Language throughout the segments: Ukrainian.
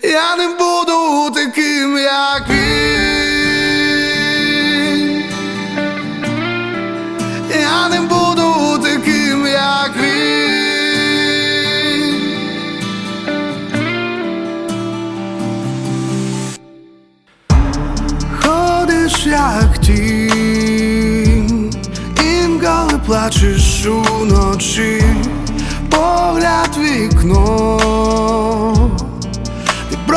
Я не буду таким, як він. Я не буду таким, як він. Ходиш як тінь, інколи плачеш уночі, погляд вікно,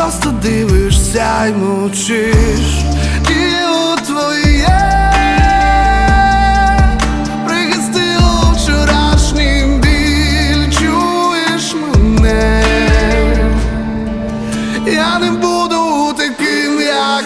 просто дивишся й мовчиш, і у твоє прихистило вчорашнім біль, чуєш мене. Я не буду таким, як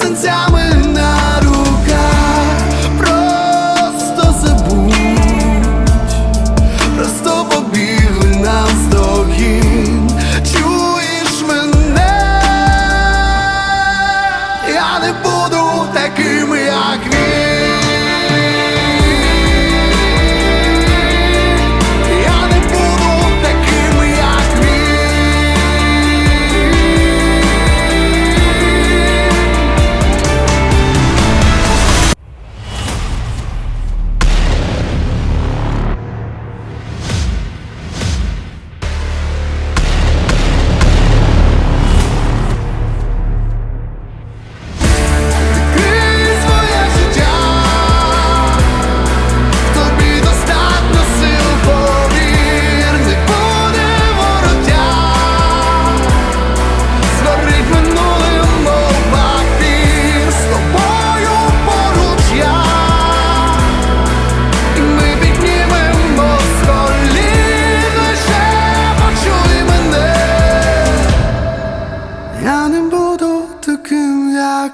сенцями на руках, просто забудь, просто побігли навздогін, чуєш мене, я не буду таким, як він.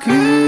Таким,